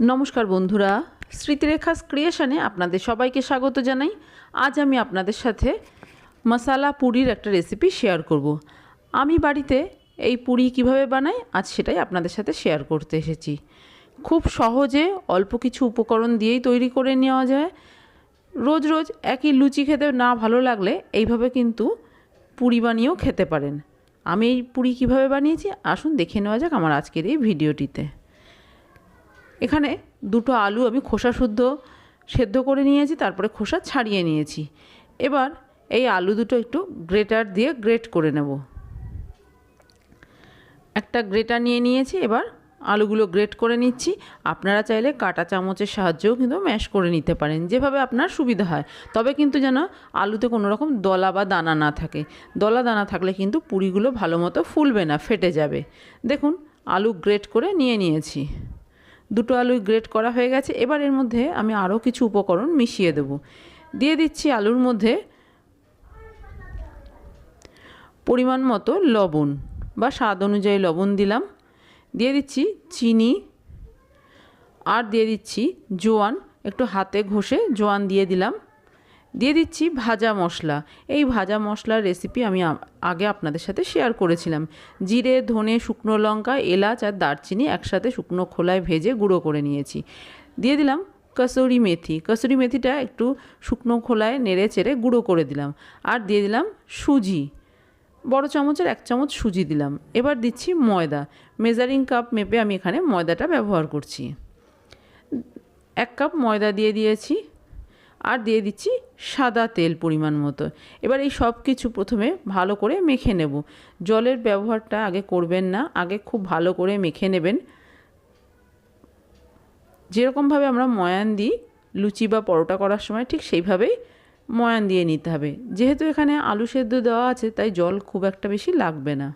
নমস্কার বন্ধুরা স্মৃতিরেখা ক্রিয়েশনে আপনাদের সবাইকে স্বাগত জানাই। আজ আমি আপনাদের সাথে মশালা পুরির একটা রেসিপি শেয়ার করব। আমি বাড়িতে এই পুরি কীভাবে বানাই, আজ সেটাই আপনাদের সাথে শেয়ার করতে এসেছি। খুব সহজে অল্প কিছু উপকরণ দিয়েই তৈরি করে নেওয়া যায়। রোজ রোজ একই লুচি খেতে না ভালো লাগলে এইভাবে কিন্তু পুরি বানিয়েও খেতে পারেন। আমি এই পুরি কীভাবে বানিয়েছি, আসুন দেখে নেওয়া যাক আমার আজকের এই ভিডিওটিতে এখানে দুটো আলু আমি খোসা শুদ্ধ সেদ্ধ করে নিয়েছি, তারপরে খোসা ছাড়িয়ে নিয়েছি। এবার এই আলু দুটো একটু গ্রেটার দিয়ে গ্রেট করে নেব। একটা গ্রেটার নিয়ে নিয়েছি, এবার আলুগুলো গ্রেট করে নিচ্ছি। আপনারা চাইলে কাটা চামচের সাহায্যেও কিন্তু ম্যাশ করে নিতে পারেন, যেভাবে আপনার সুবিধা হয়। তবে কিন্তু যেন আলুতে কোনো রকম দলা বা দানা না থাকে। দলা দানা থাকলে কিন্তু পুরিগুলো ভালো মতো ফুলবে না, ফেটে যাবে। দেখুন, আলু গ্রেট করে নিয়ে নিয়েছি। দুটো আলুই গ্রেট করা হয়ে গেছে। এবার এর মধ্যে আমি আরও কিছু উপকরণ মিশিয়ে দেব। দিয়ে দিচ্ছি আলুর মধ্যে পরিমাণ মতো লবণ বা স্বাদ অনুযায়ী লবণ দিলাম। দিয়ে দিচ্ছি চিনি আর দিয়ে দিচ্ছি জোয়ান। একটু হাতে ঘষে জোয়ান দিয়ে দিলাম। দিয়ে দিচ্ছি ভাজা মশলা। এই ভাজা মশলার রেসিপি আমি আগে আপনাদের সাথে শেয়ার করেছিলাম। জিরে, ধনে, শুকনো লঙ্কা, এলাচ আর দারচিনি একসাথে শুকনো খোলায় ভেজে গুঁড়ো করে নিয়েছি। দিয়ে দিলাম কসুরি মেথি। কসুরি মেথিটা একটু শুকনো খোলায় নেড়ে চেড়ে গুঁড়ো করে দিলাম। আর দিয়ে দিলাম সুজি। বড় চামচের এক চামচ সুজি দিলাম। এবার দিচ্ছি ময়দা। মেজারিং কাপ মেপে আমি এখানে ময়দাটা ব্যবহার করছি। এক কাপ ময়দা দিয়ে দিয়েছি। আর দিয়ে দিচ্ছি সাদা তেল পরিমাণ মতো। এবার এই সব কিছু প্রথমে ভালো করে মেখে নেব। জলের ব্যবহারটা আগে করবেন না, আগে খুব ভালো করে মেখে নেবেন। যেরকমভাবে আমরা ময়ান দিই, লুচি বা পরোটা করার সময় ঠিক সেইভাবেই ময়ান দিয়ে নিতে হবে। যেহেতু এখানে আলু সেদ্ধ দেওয়া আছে, তাই জল খুব একটা বেশি লাগবে না।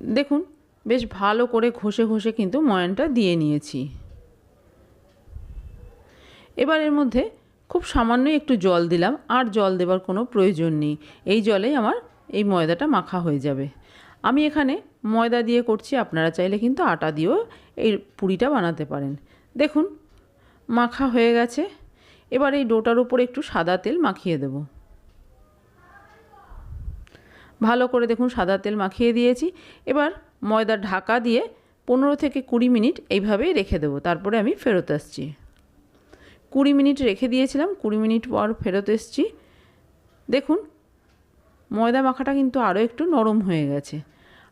দেখুন, বেশ ভালো করে ঘষে ঘষে কিন্তু ময়ানটা দিয়ে নিয়েছি। এবার এর মধ্যে খুব সামান্যই একটু জল দিলাম, আর জল দেবার কোনো প্রয়োজন নেই। এই জলেই আমার এই ময়দাটা মাখা হয়ে যাবে। আমি এখানে ময়দা দিয়ে করছি, আপনারা চাইলে কিন্তু আটা দিয়েও এই পুরিটা বানাতে পারেন। দেখুন, মাখা হয়ে গেছে। এবার এই ডোটার উপরে একটু সাদা তেল মাখিয়ে দেব। ভালো করে দেখুন, সাদা তেল মাখিয়ে দিয়েছি। এবার ময়দার ঢাকা দিয়ে পনেরো থেকে কুড়ি মিনিট এইভাবেই রেখে দেবো। তারপরে আমি ফেরত আসছি। কুড়ি মিনিট রেখে দিয়েছিলাম, কুড়ি মিনিট পর ফেরত এসছি। দেখুন, ময়দা মাখাটা কিন্তু আরও একটু নরম হয়ে গেছে।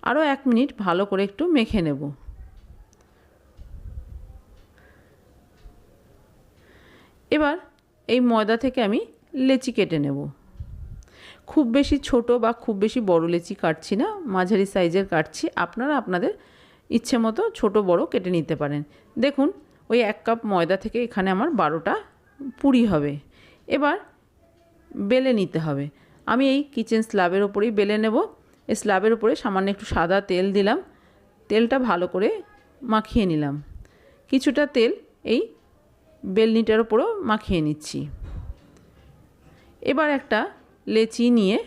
আরও এক মিনিট ভালো করে একটু মেখে নেব। এবার এই ময়দা থেকে আমি লেচি কেটে নেব। খুব বেশি ছোট বা খুব বেশি বড় লেচি কাটছি না, মাঝারি সাইজের কাটছি। আপনারা আপনাদের ইচ্ছে মতো ছোট বড় কেটে নিতে পারেন। দেখুন ওই এক কাপ ময়দা থেকে এখানে আমার বারোটা পুরি হবে। এবার বেলে নিতে হবে। আমি এই কিচেন স্ল্যাবের ওপরেই বেলে নেব। এই স্ল্যাবের উপরে সামান্য একটু সাদা তেল দিলাম। তেলটা ভালো করে মাখিয়ে নিলাম। কিছুটা তেল এই বেলনিটার ওপরও মাখিয়ে নিচ্ছি। এবার একটা লেচি নিয়ে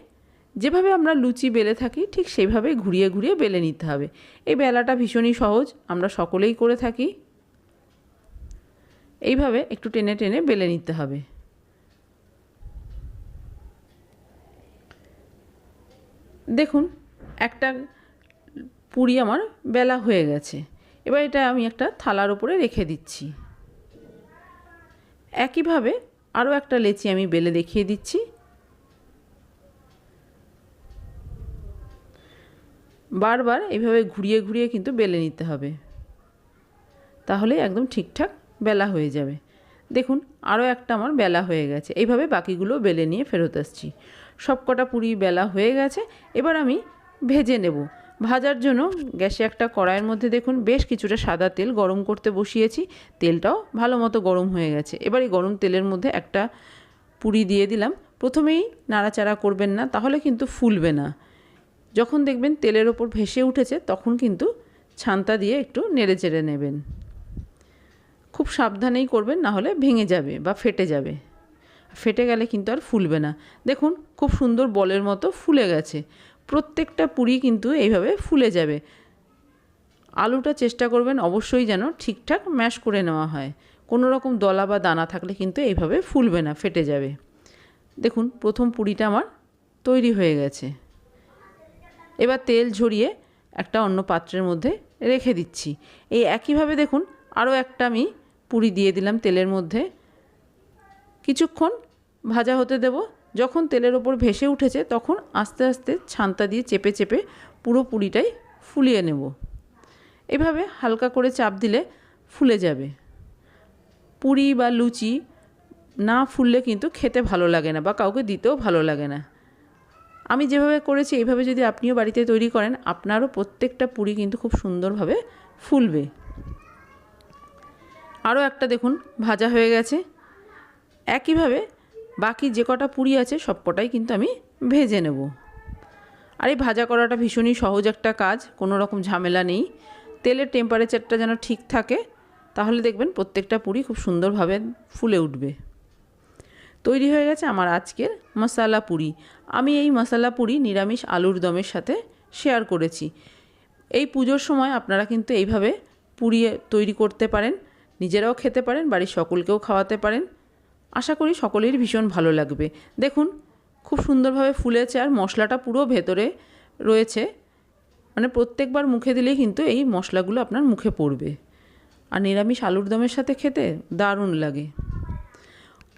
যেভাবে আমরা লুচি বেলে থাকি, ঠিক সেইভাবে ঘুরিয়ে ঘুরিয়ে বেলে নিতে হবে। এই বেলাটা ভীষণই সহজ। আমরা সকলেই করে থাকি। এইভাবে একটু টেনে টেনে বেলে নিতে হবে। দেখুন, একটা পুরি আমার বেলা হয়ে গেছে। এবার এটা আমি একটা থালার উপরে রেখে দিচ্ছি। একইভাবে আরও একটা লেচি আমি বেলে দেখিয়ে দিচ্ছি। বারবার এইভাবে ঘুরিয়ে ঘুরিয়ে কিন্তু বেলে নিতে হবে। তাহলে একদম ঠিকঠাক বেলা হয়ে যাবে। দেখুন আরও একটা আমার বেলা হয়ে গেছে। এইভাবে বাকিগুলো বেলে নিয়ে ফেরত আসছি। সব কটা পুরি বেলা হয়ে গেছে, এবার আমি ভেজে নেব। ভাজার জন্য গ্যাসে একটা কড়াইয়ের মধ্যে দেখুন, বেশ কিছুটা সাদা তেল গরম করতে বসিয়েছি। তেলটাও ভালো মতো গরম হয়ে গেছে। এবার এই গরম তেলের মধ্যে একটা পুরি দিয়ে দিলাম। প্রথমেই নাড়াচাড়া করবেন না, তাহলে কিন্তু ফুলবে না। যখন দেখবেন তেলের ওপর ভেসে উঠেছে, তখন কিন্তু ছান্তা দিয়ে একটু নেড়ে চেড়ে নেবেন। খুব সাবধানেই করবেন, না হলে ভেঙে যাবে বা ফেটে যাবে। ফেটে গেলে কিন্তু আর ফুলবে না। দেখুন, খুব সুন্দর বলের মতো ফুলে গেছে। প্রত্যেকটা পুরি কিন্তু এইভাবে ফুলে যাবে। আলুটা চেষ্টা করবেন অবশ্যই যেন ঠিকঠাক ম্যাশ করে নেওয়া হয়। কোনো রকম দলা বা দানা থাকলে কিন্তু এইভাবে ফুলবে না, ফেটে যাবে। দেখুন, প্রথম পুরিটা আমার তৈরি হয়ে গেছে। এবার তেল ঝরিয়ে একটা অন্য পাত্রের মধ্যে রেখে দিচ্ছি। এই একইভাবে দেখুন, আরও একটা আমি পুরি দিয়ে দিলাম তেলের মধ্যে। কিছুক্ষণ ভাজা হতে দেব। যখন তেলের ওপর ভেসে উঠেছে, তখন আস্তে আস্তে ছান্তা দিয়ে চেপে চেপে পুরো পুরিটাই ফুলিয়ে নেব। এভাবে হালকা করে চাপ দিলে ফুলে যাবে। পুরি বা লুচি না ফুললে কিন্তু খেতে ভালো লাগে না বা কাউকে দিতেও ভালো লাগে না। আমি যেভাবে করেছি এইভাবে যদি আপনিও বাড়িতে তৈরি করেন, আপনারও প্রত্যেকটা পুরি কিন্তু খুব সুন্দরভাবে ফুলবে। আরও একটা দেখুন, ভাজা হয়ে গেছে। একইভাবে বাকি যে কটা পুরি আছে সব কটাই কিন্তু আমি ভেজে নেব। আর এই ভাজা করাটা ভীষণই সহজ একটা কাজ, কোনো রকম ঝামেলা নেই। তেলের টেম্পারেচারটা যেন ঠিক থাকে, তাহলে দেখবেন প্রত্যেকটা পুরি খুব সুন্দরভাবে ফুলে উঠবে। তৈরি হয়ে গেছে আমার আজকের মশালা পুরি। আমি এই মশালা পুরি নিরামিষ আলুর দমের সাথে শেয়ার করেছি। এই পুজোর সময় আপনারা কিন্তু এইভাবে পুরি তৈরি করতে পারেন। নিজেরাও খেতে পারেন, বাড়ির সকলকেও খাওয়াতে পারেন। আশা করি সকলের ভীষণ ভালো লাগবে। দেখুন, খুব সুন্দরভাবে ফুলেছে আর মশলাটা পুরো ভেতরে রয়েছে। মানে প্রত্যেকবার মুখে দিলেই কিন্তু এই মশলাগুলো আপনার মুখে পড়বে। আর নিরামিষ আলুর দমের সাথে খেতে দারুণ লাগে।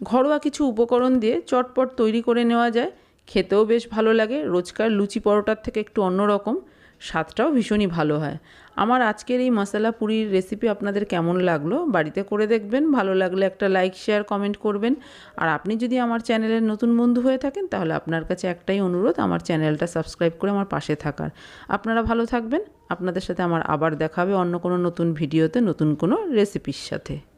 ঘরোয়া কিছু উপকরণ দিয়ে চটপট তৈরি করে নেওয়া যায়। খেতেও বেশ ভালো লাগে। রোজকার লুচি পরোটার থেকে একটু অন্যরকম। স্বাদটাও ভীষণই ভালো হয়। আমার আজকের এই মশলা পুরির রেসিপি আপনাদের কেমন লাগল বাড়িতে করে দেখবেন, ভালো লাগলে একটা লাইক শেয়ার কমেন্ট করবেন। আর আপনি যদি আমার চ্যানেলের নতুন বন্ধু হয়ে থাকেন, তাহলে আপনার কাছে একটাই অনুরোধ, আমার চ্যানেলটা সাবস্ক্রাইব করে আমার পাশে থাকার। আপনারা ভালো থাকবেন, আপনাদের সাথে আমার আবার দেখাবে অন্য কোনো নতুন ভিডিওতে নতুন কোনো রেসিপির সাথে।